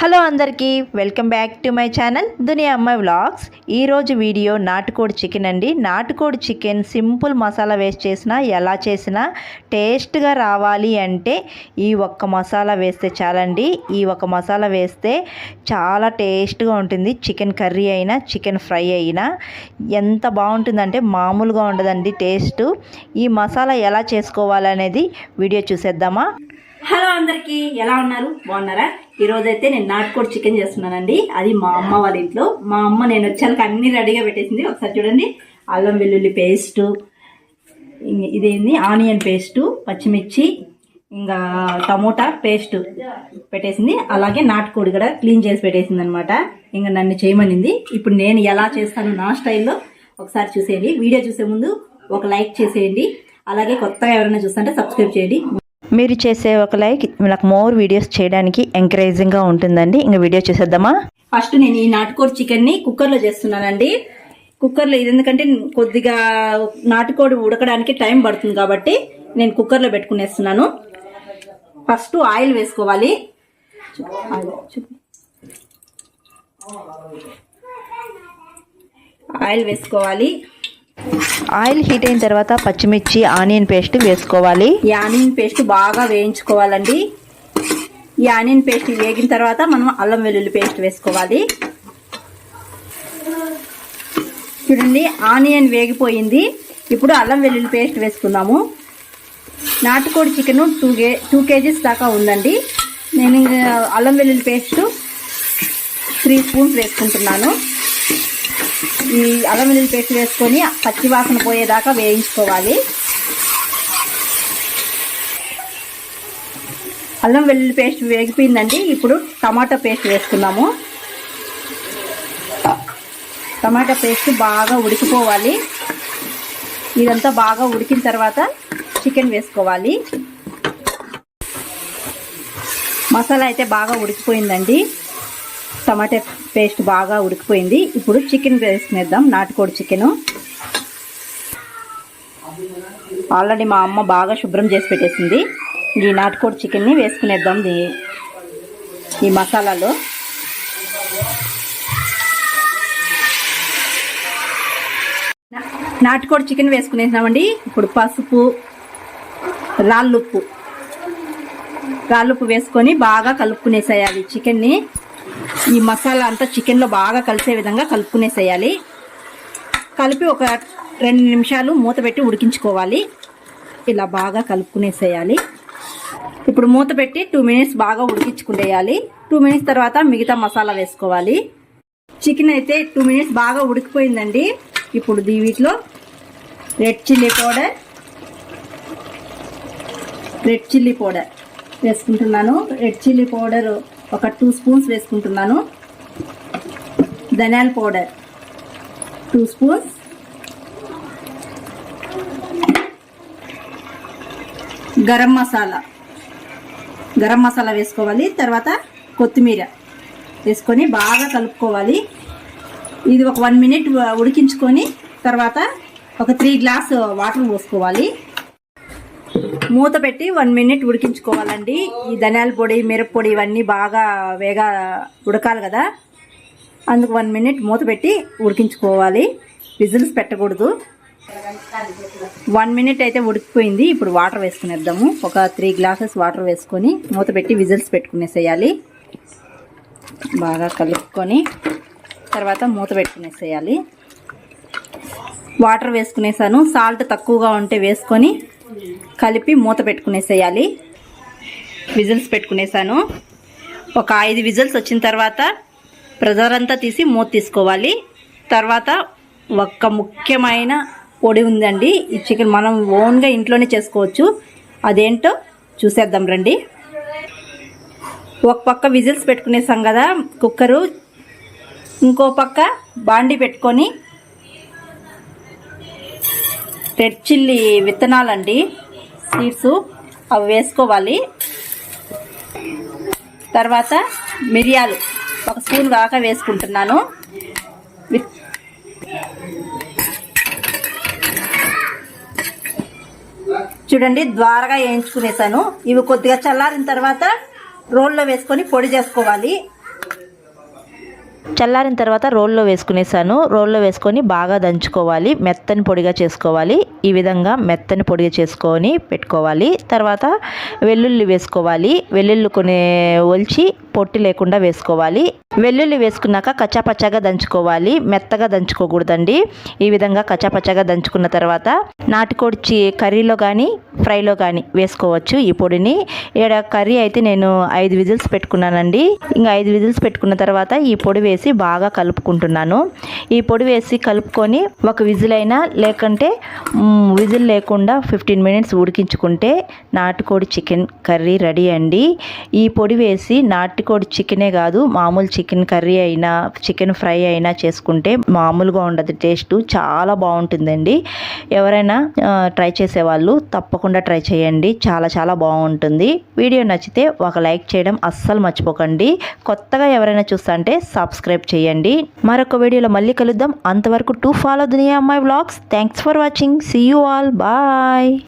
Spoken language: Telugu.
హలో అందరికీ welcome back to my channel Duniya Ammayi vlogs. ఈరోజు వీడియో నాటుకోడి చికెన్ అండి. నాటుకోడి చికెన్ సింపుల్ మసాలా వేస్ట్ చేసినా ఎలా చేసినా టేస్ట్గా రావాలి అంటే ఈ ఒక్క మసాలా వేస్తే చాలండి. ఈ ఒక్క మసాలా వేస్తే చాలా టేస్ట్గా ఉంటుంది. చికెన్ కర్రీ అయినా చికెన్ ఫ్రై అయినా ఎంత బాగుంటుందంటే మామూలుగా ఉండదండి టేస్ట్. ఈ మసాలా ఎలా చేసుకోవాలనేది వీడియో చూసేద్దామా? హలో అందరికి ఎలా ఉన్నారు? బాగున్నారా? ఈరోజైతే అయితే నేను నాటుకోడి చికెన్ చేస్తున్నానండి. అది మా అమ్మ వాళ్ళ ఇంట్లో. మా అమ్మ నేను వచ్చాక అన్ని రెడీగా పెట్టేసింది. ఒకసారి చూడండి. అల్లం వెల్లుల్లి పేస్టు ఇదేంది? ఆనియన్ పేస్టు పచ్చిమిర్చి ఇంకా టమోటా పేస్ట్ పెట్టేసింది. అలాగే నాటుకోడి కూడా క్లీన్ చేసి పెట్టేసింది అనమాట ఇంకా నన్ను చేయమనింది. ఇప్పుడు నేను ఎలా చేస్తాను నా స్టైల్లో ఒకసారి చూసేయండి. వీడియో చూసే ముందు ఒక లైక్ చేసేయండి. అలాగే కొత్తగా ఎవరైనా చూస్తుంటే సబ్స్క్రైబ్ చేయండి. మీరు చేసే ఒక లైక్ నాకు మోర్ వీడియోస్ చేయడానికి ఎంకరేజింగ్గా ఉంటుందండి. ఇంకా వీడియో చూసేద్దామా? ఫస్ట్ నేను ఈ నాటుకోడి చికెన్ని కుక్కర్లో చేస్తున్నానండి. కుక్కర్లో ఇది ఎందుకంటే కొద్దిగా నాటుకోడి ఉడకడానికి టైం పడుతుంది కాబట్టి నేను కుక్కర్లో పెట్టుకునేస్తున్నాను. ఫస్ట్ ఆయిల్ వేసుకోవాలి. ఆయిల్ వేసుకోవాలి. ఆయిల్ హీట్ అయిన తర్వాత పచ్చిమిర్చి ఆనియన్ పేస్ట్ వేసుకోవాలి. ఈ ఆనియన్ పేస్ట్ బాగా వేయించుకోవాలండి. ఈ ఆనియన్ పేస్ట్ వేగిన తర్వాత మనం అల్లం వెల్లుల్లి పేస్ట్ వేసుకోవాలి. చూడండి ఆనియన్ వేగిపోయింది. ఇప్పుడు అల్లం వెల్లుల్లి పేస్ట్ వేసుకుందాము. నాటుకోడి chicken two K two kgs దాకా ఉందండి. నేను అల్లం వెల్లుల్లి పేస్ట్ త్రీ స్పూన్స్ వేసుకుంటున్నాను. ఈ అల్లం వెల్లుల్లి పేస్ట్ వేసుకొని పచ్చి వాసన పోయేదాకా వేయించుకోవాలి. అల్లం వెల్లుల్లి పేస్ట్ వేగిపోయిందండి. ఇప్పుడు టమాటా పేస్ట్ వేసుకున్నాము. టమాటా పేస్ట్ బాగా ఉడికిపోవాలి. ఇదంతా బాగా ఉడికిన తర్వాత చికెన్ వేసుకోవాలి. మసాలా అయితే బాగా ఉడికిపోయిందండి. టమాటా పేస్ట్ బాగా ఉడికిపోయింది. ఇప్పుడు చికెన్ వేసుకునేద్దాం నాటుకోడి చికెను. ఆల్రెడీ మా అమ్మ బాగా శుభ్రం చేసి పెట్టేసింది. ఈ నాటుకోడి చికెన్ని వేసుకునేద్దాం దీ- ఈ మసాలాలో. నాటుకోడి చికెన్ వేసుకునేసామండి ఇప్పుడు పసుపు రాళ్ళుప్పు. రాళ్ళుప్పు వేసుకొని బాగా కలుపుకునేసేయాలి చికెన్ని. ఈ మసాలా అంతా చికెన్లో బాగా కలిసే విధంగా కలుపుకునేసేయాలి. కలిపి ఒక రెండు నిమిషాలు మూత పెట్టి ఉడికించుకోవాలి. ఇలా బాగా కలుపుకునేసేయాలి. ఇప్పుడు మూత పెట్టి టూ మినిట్స్ బాగా ఉడికించుకునేయాలి. టూ మినిట్స్ తర్వాత మిగతా మసాలా వేసుకోవాలి. చికెన్ అయితే టూ మినిట్స్ బాగా ఉడికిపోయిందండి. ఇప్పుడు దీ వీటిలో red chilli powder red chilli powder వేసుకుంటున్నాను. రెడ్ చిల్లీ పౌడర్ ఒక టూ స్పూన్స్ వేసుకుంటున్నాను. ధనియాల powder two spoons. Garam masala. Garam masala వేసుకోవాలి. తర్వాత కొత్తిమీర వేసుకొని బాగా కలుపుకోవాలి. ఇది ఒక వన్ మినిట్ ఉడికించుకొని తర్వాత ఒక త్రీ గ్లాస్ వాటర్ పోసుకోవాలి. మూత పెట్టి వన్ మినిట్ ఉడికించుకోవాలండి. ఈ ధనియాల పొడి మిరప్పొడి ఇవన్నీ బాగా వేగా ఉడకాలి కదా. అందుకు వన్ మినిట్ మూత పెట్టి ఉడికించుకోవాలి. విజిల్స్ పెట్టకూడదు. వన్ మినిట్ అయితే ఉడికిపోయింది. ఇప్పుడు వాటర్ వేసుకునేద్దాము. ఒక త్రీ గ్లాసెస్ వాటర్ వేసుకొని మూత పెట్టి విజిల్స్ పెట్టుకునేసేయాలి. బాగా కలుపుకొని తర్వాత మూత పెట్టుకునేసేయాలి. వాటర్ వేసుకునేసాను. సాల్ట్ తక్కువగా ఉంటే వేసుకొని కలిపి మూత పెట్టుకునేసేయాలి. విజిల్స్ పెట్టుకునేసాను. ఒక ఐదు విజిల్స్ వచ్చిన తర్వాత ప్రెజర్ అంతా తీసి మూత తీసుకోవాలి. తర్వాత ఒక్క ముఖ్యమైన పొడి ఉందండి. ఈ చికెన్ మనం ఓన్గా ఇంట్లోనే చేసుకోవచ్చు. అదేంటో చూసేద్దాం రండి. ఒక పక్క విజిల్స్ పెట్టుకునేసాం కదా కుక్కరు. ఇంకో పక్క బాండి పెట్టుకొని రెడ్ చిల్లీ విత్తనాలండి. సీడ్స్ అవి వేసుకోవాలి. తర్వాత మిరియాలు ఒక స్పూన్ దాకా వేసుకుంటున్నాను. విత్ చూడండి ద్వారగా వేయించుకునేసాను. ఇవి కొద్దిగా చల్లారిన తర్వాత రోల్లో వేసుకొని పొడి చేసుకోవాలి. చల్లారిన తర్వాత రోల్లో వేసుకునేసాను. రోల్లో వేసుకొని బాగా దంచుకోవాలి. మెత్తని పొడిగా చేసుకోవాలి. ఈ విధంగా మెత్తని పొడిగా చేసుకొని పెట్టుకోవాలి. తర్వాత వెల్లుల్లి వేసుకోవాలి. వెల్లుల్లి కొన్ని ఒలిచి పొట్టి లేకుండా వేసుకోవాలి. వెల్లుల్లి వేసుకున్నాక కచ్చాపచ్చాగా దంచుకోవాలి. మెత్తగా దంచుకోకూడదండి. ఈ విధంగా కచ్చాపచ్చాగా దంచుకున్న తర్వాత నాటుకోడిచి కర్రీలో కానీ ఫ్రైలో కానీ వేసుకోవచ్చు ఈ పొడిని. ఇక్కడ కర్రీ అయితే నేను ఐదు విజిల్స్ పెట్టుకున్నానండి. ఇంకా ఐదు విజిల్స్ పెట్టుకున్న తర్వాత ఈ పొడి వేసి బాగా కలుపుకుంటున్నాను. ఈ పొడి వేసి కలుపుకొని ఒక విజిల్ అయినా లేకుంటే విజిల్ లేకుండా ఫిఫ్టీన్ మినిట్స్ ఉడికించుకుంటే నాటుకోడి చికెన్ కర్రీ రెడీ అండి. ఈ పొడి వేసి నాటుకోడి చికెనే కాదు మామూలు చికెన్ కర్రీ అయినా చికెన్ ఫ్రై అయినా చేసుకుంటే మామూలుగా ఉండదు టేస్ట్ చాలా బాగుంటుందండి. ఎవరైనా ట్రై చేసేవాళ్ళు తప్పకుండా ట్రై చేయండి చాలా చాలా బాగుంటుంది. వీడియో నచ్చితే ఒక లైక్ చేయడం అస్సలు మర్చిపోకండి. కొత్తగా ఎవరైనా చూస్తుంటే సబ్స్క్రైబ్ చేయండి. మరొక వీడియోలో మళ్ళీ కలుద్దాం. అంతవరకు to follow Duniya Ammayi vlogs. Thanks for watching. See you all. Bye.